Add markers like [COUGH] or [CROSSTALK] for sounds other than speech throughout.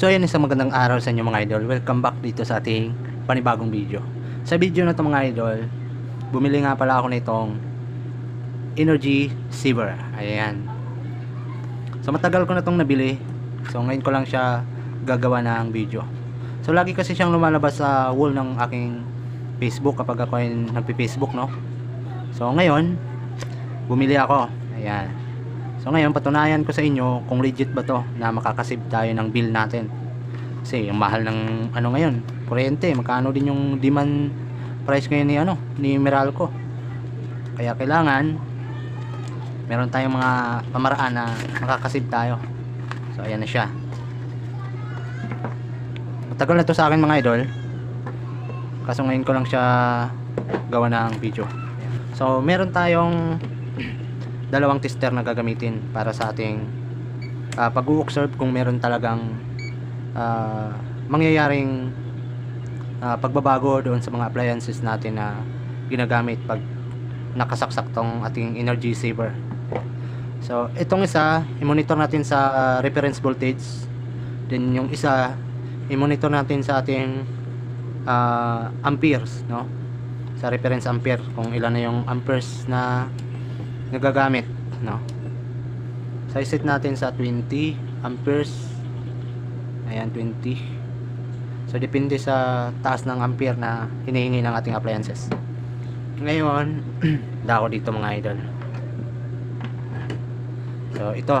So ayan isang magandang araw sa inyo mga idol. Welcome back dito sa ating panibagong video. Sa video na to mga idol, bumili nga pala ako nitong Energy Saver. Ayan. So matagal ko na tong nabili. So ngayon ko lang siya gagawa ng video. So lagi kasi siyang lumalabas sa wall ng aking Facebook kapag ako ay nagpi-Facebook no. So ngayon, bumili ako. Ayan. So ngayon patunayan ko sa inyo kung legit ba to na makakasave tayo ng bill natin. Kasi yung mahal ng ano ngayon, kuryente, magkano din yung demand price ngayon ni ano, ni Meralco. Kaya kailangan meron tayong mga pamaraan na makakasave tayo. So ayan na siya. Matagal na to sa akin mga idol. Kaso ngayon ko lang siya gawa ng video. So meron tayong dalawang tester na gagamitin para sa ating uh, pag-observe kung meron talagang uh, mangyayaring uh, pagbabago doon sa mga appliances natin na ginagamit pag nakasaksak tong ating energy saver. So, itong isa, i-monitor natin sa uh, reference voltage. Then yung isa, i-monitor natin sa ating uh, amperes, no? Sa reference ampere kung ilan na yung amperes na nagagamit no? So set natin sa 20 amperes. Ayan 20 so depende sa taas ng ampere na hinihingi ng ating appliances. Ngayon [CLEARS THROAT] dako dito mga idol. So ito.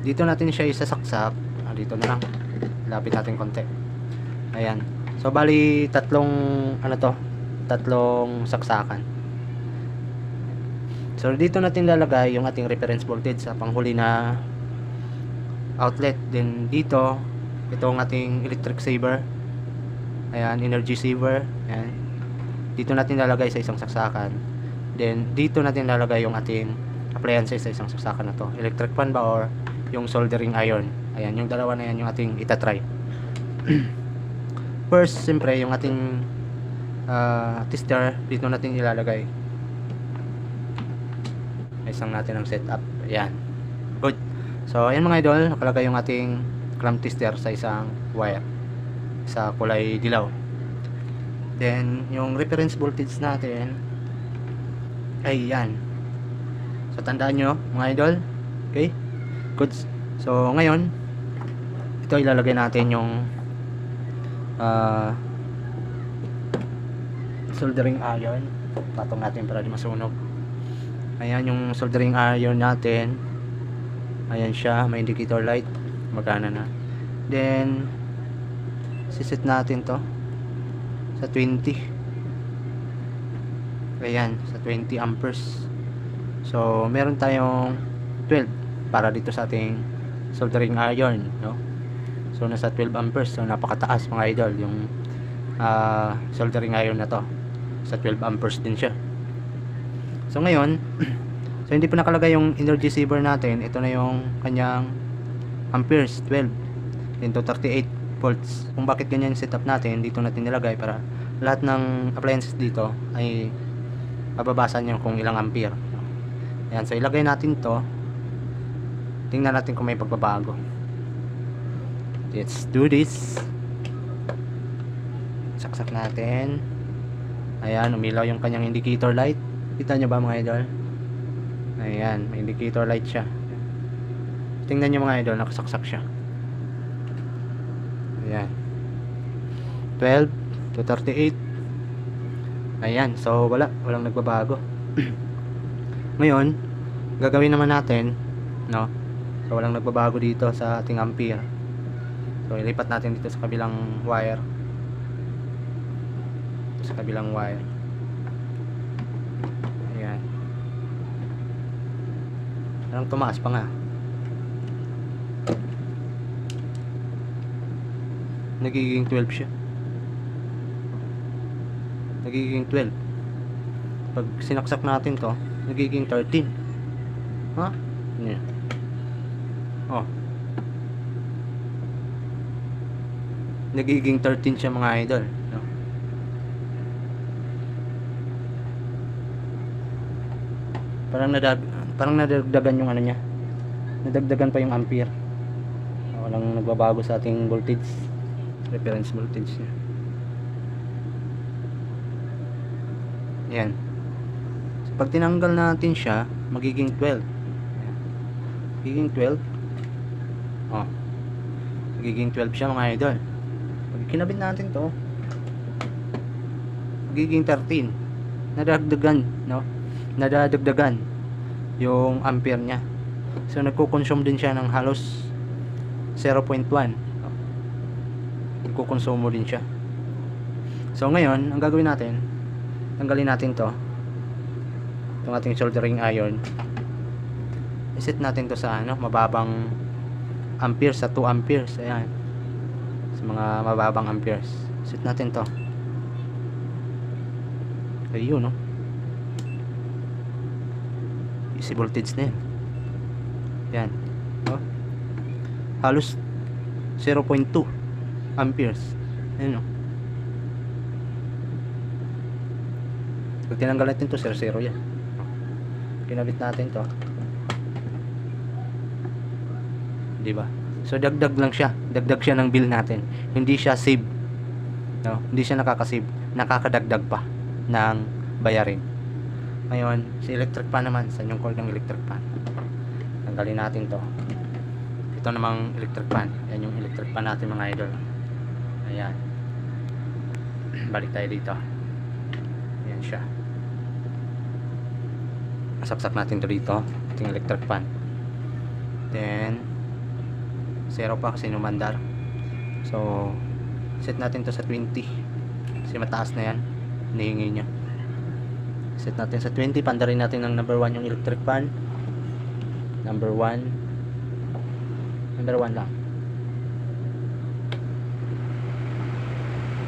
Dito natin siya isasaksak. Ah, dito na lang. Lapit natin konti. Ayan. So bali tatlong ano to? Tatlong saksakan So dito natin lalagay yung ating reference voltage sa panghuli na outlet. Then dito, ito ang ating electric saver. Ayan, energy saver. Ayan. Dito natin lalagay sa isang saksakan. Then dito natin lalagay yung ating appliances sa isang saksakan na to. Electric fan ba or yung soldering iron. Ayan, yung dalawa na yan yung ating itatry. [CLEARS THROAT] First, siyempre, yung ating uh, tester, dito natin ilalagay isang natin ang setup. Ayan good. So ayan mga idol nakalagay yung ating clamp tester sa isang wire sa kulay dilaw. Then yung reference voltage natin ay yan. So tandaan nyo mga idol. Okay? Good. So ngayon ito ilalagay natin yung uh, soldering iron. Patong natin para di masunog ayan yung soldering iron natin. Ayan siya may indicator light. Magana na. Then sisit natin to sa 20 ayan sa 20 amperes. So meron tayong 12 para dito sa ating soldering iron no? So nasa 12 amperes. So napakataas mga idol yung uh, soldering iron na to. Sa 12 amperes din siya So ngayon, [CLEARS THROAT] so hindi pa nakalagay yung energy saver natin. Ito na yung kanyang amperes, 12 into 38 volts. Kung bakit ganyan yung setup natin, dito natin nilagay para lahat ng appliances dito ay mababasa niyo kung ilang ampere. Ayan, so ilagay natin to. Tingnan natin kung may pagbabago. Let's do this. Saksak natin. Ayan, umilaw yung kanyang indicator light. Kita nyo ba mga idol? Ayan, may indicator light siya. Tingnan nyo mga idol, nakasaksak siya. Ayan. 12 to 38. Ayan, so wala, walang nagbabago. [CLEARS THROAT] Ngayon, gagawin naman natin, no? So walang nagbabago dito sa ating ampere. So ilipat natin dito sa kabilang wire. Sa kabilang wire. Parang tumaas pa nga. Nagiging 12 siya. Nagiging 12. Pag sinaksak natin to, nagiging 13. Ha? Yeah. Oh. Nagiging 13 siya mga idol. No? Parang nadag parang nadagdagan yung ano niya. Nadagdagan pa yung ampere. Walang nagbabago sa ating voltage. Reference voltage niya. Yan so, pag tinanggal natin siya magiging 12 Ayan. magiging 12 oh. Magiging 12 siya mga idol. Pag kinabit natin to magiging 13 nadagdagan no? Nadadagdagan yung ampere niya. So nagko-consume din siya ng halos 0.1 no? nagko-consume din siya. So ngayon ang gagawin natin tanggalin natin to. Itong ating soldering iron. Iset natin to sa ano mababang amperes sa 2 amperes. Ayan. Sa mga mababang amperes. Set natin to. Ayun no easy voltage na yan yan. Oh. halos 0.2 amperes. Ayun no pag tinanggal natin to 0 0 yan. Kinabit natin to. Di ba? So dagdag lang siya. Dagdag siya ng bill natin. Hindi siya save. No? Hindi siya nakaka-save. Nakakadagdag pa ng bayarin ngayon si electric pan naman. Sa yung cord ng electric pan tanggalin natin to. Ito namang electric pan yan yung electric pan natin mga idol. Ayan. [CLEARS THROAT] Balik tayo dito. Ayan siya. Masapsak natin to dito ating electric pan then zero pa kasi numandar. So set natin to sa 20 kasi mataas na yan. Hinihingi nyo set natin sa 20 pandarin natin ng number 1 yung electric fan. Number 1 number 1 lang.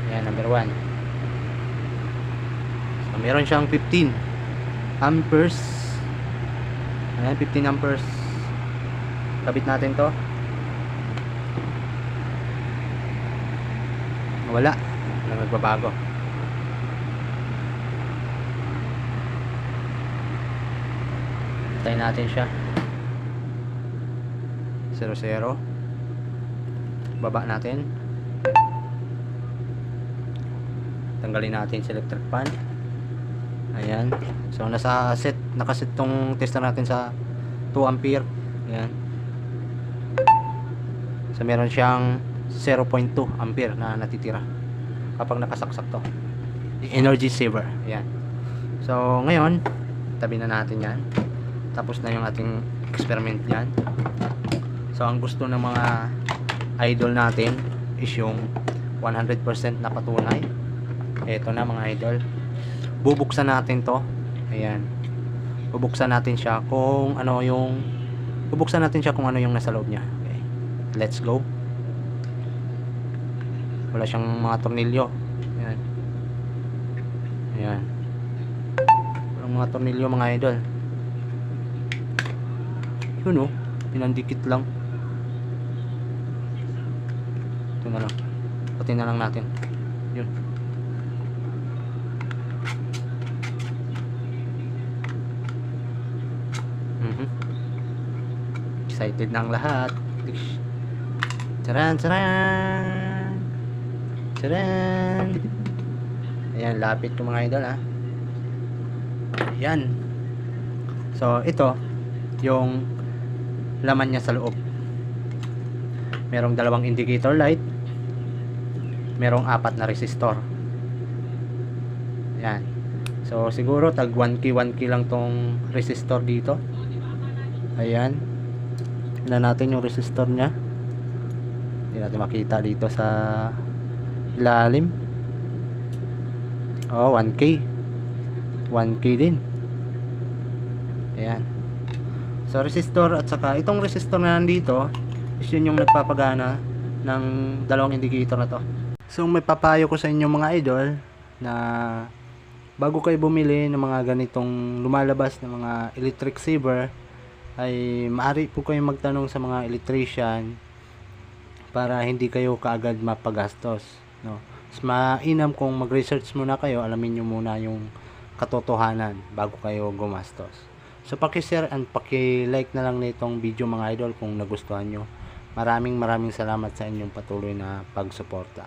Yan number 1 so meron siyang 15 amperes. Ayan 15 amperes. Kabit natin to. Wala. Wala nagbabago Tayo natin siya. 0 0 baba natin. Tanggalin natin sa electric fan. Ayan. So nasa set nakaset tong tester natin sa 2 ampere. Ayan. So meron siyang 0.2 ampere na natitira kapag nakasaksak to. Energy saver. Ayan. So ngayon tabi na natin yan tapos na yung ating experiment yan so ang gusto ng mga idol natin is yung 100% na patunay. Eto na mga idol. Bubuksan natin to. Ayan. Bubuksan natin siya kung ano yung bubuksan natin siya kung ano yung nasa loob niya. Okay. let's go. Wala siyang mga tornilyo. Ayan. Ayan. Walang mga tornilyo mga idol yun o pinandikit lang ito na lang pati na lang natin yun mhm excited na lahat. Charan, charan. Charan. Ayan, lapit ko mga idol ha. Ayan. So, ito, yung laman niya sa loob. Merong dalawang indicator light. Merong apat na resistor. Ayan. So, siguro tag 1K, 1K lang tong resistor dito. Ayan. Tignan natin yung resistor niya. Hindi natin makita dito sa ilalim. Oh, 1K. 1K din. Ayan. So, resistor at saka itong resistor na nandito is yun yung nagpapagana ng dalawang indicator na to. So, may papayo ko sa inyo mga idol na bago kayo bumili ng mga ganitong lumalabas na mga electric saver ay maaari po kayong magtanong sa mga electrician para hindi kayo kaagad mapagastos no mas mainam kung mag-research muna kayo alamin nyo muna yung katotohanan bago kayo gumastos so paki-share and paki-like na lang nitong video mga idol kung nagustuhan nyo Maraming maraming salamat sa inyong patuloy na pagsuporta.